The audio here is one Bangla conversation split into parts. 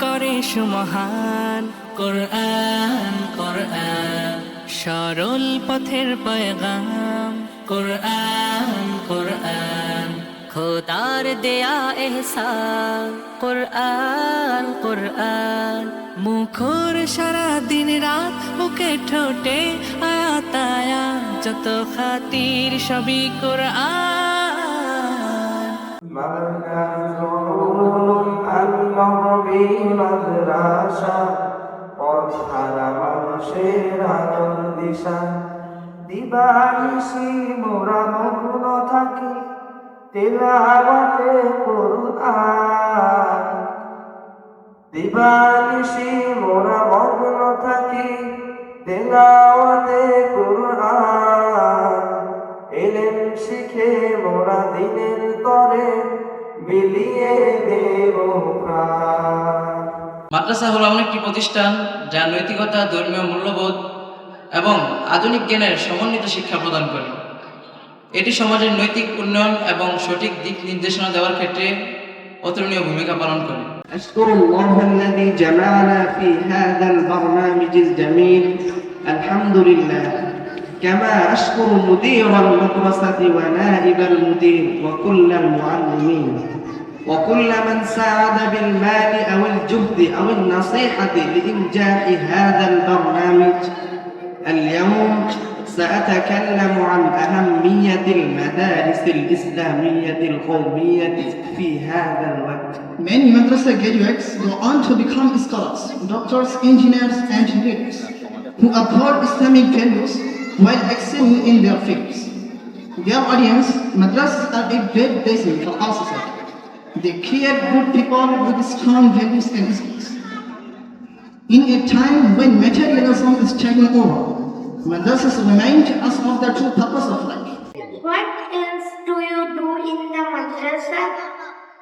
করে সুমহান কোরআন কোরআন। সরল পথের পয়গাম। কোরআন কোরআন। খোদার দেয়া এহসান। কোরআন কোরআন। মুখর সারা দিন রাত বুকে ঠোঁটে আতায়া। যত খাতির সবই কোরআন। মাদ্রাসা পথহারা মানুষের আলোর দিশা। দিবানিশি মোরা মগ্ন থাকি, তেলাওয়াতে কোরআন। দিবানিশি মোরা মগ্ন থাকি, তেলাওয়াতে কোরআন। এলেন শিখে মোরা দিনের তরে মিলিয়ে দেব প্রাণ মাদ্রাসা হলো এমন একটি প্রতিষ্ঠান যা নৈতিকতা ধর্মীয় মূল্যবোধ এবং আধুনিক জ্ঞানের সমন্বিত শিক্ষা প্রদান করে এটি সমাজের নৈতিক উন্নয়ন এবং সঠিক দিক নির্দেশনা দেওয়ার ক্ষেত্রে অতুলনীয় ভূমিকা পালন করে أشكر الله الذي جمعنا في هذا البرنامج الجميل الحمد لله كما أشكر مدير المدرسة ونائب المدير وكل المعلمين وكل من ساعد بالمال أو الجهد أو النصيحة لإنجاح هذا البرنامج اليوم سأتكلم عن أهمية المدارس الإسلامية القومية في هذا الوقت Many madrasa graduates go on to become scholars, doctors, engineers, and leaders who uphold Islamic values while excelling in their fields. Dear audience, madrasas are a great blessing for our society. They create good people with strong values and skills. In a time when materialism is taking over, when madrasas remind us of the true purpose of life. What else do you do in the madrasa?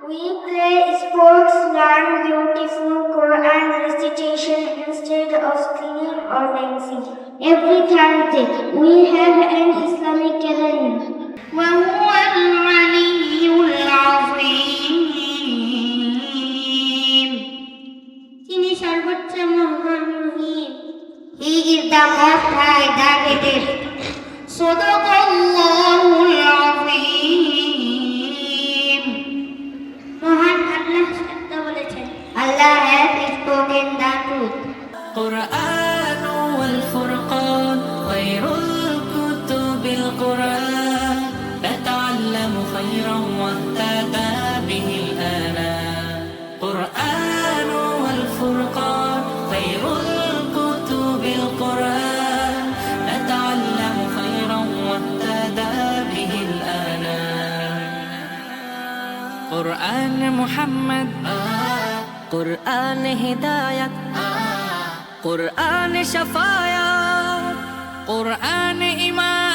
We play sports, learn beautiful Quran recitation instead of singing or dancing. Every Thursday, we have an Islamic is the most high, the greatest. صدق الله العظيم মহান আল্লাহ সত্য বলেছেন Allah has spoken the truth قرآن والفرقان خير الكتب القرآن قرآن محمد. قرآن هداية. قرآن شفايات قرآن إيمان.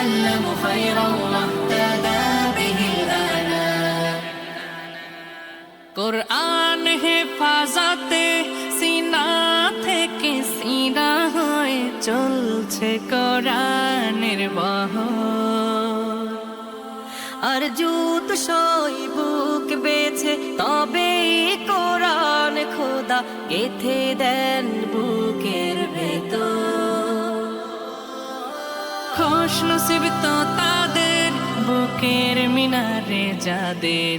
نتعلم خيرا واهتدى به الآنام কোরআন হেফাজতে সিনা থেকে সিনা হয়ে চলছে কোরআনের বহ আর জুত সই বুক বেছে তবে কোরআন খোদা গেথে দেন বুকের খোশ নসিব তো তাদের, বুকের মিনারে যাদের।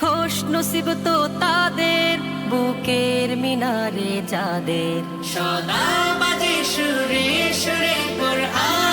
খোশ নসিব তো তাদের, বুকের মিনারে যাদের। সদা বাজে সুরে সুরে কোরআন।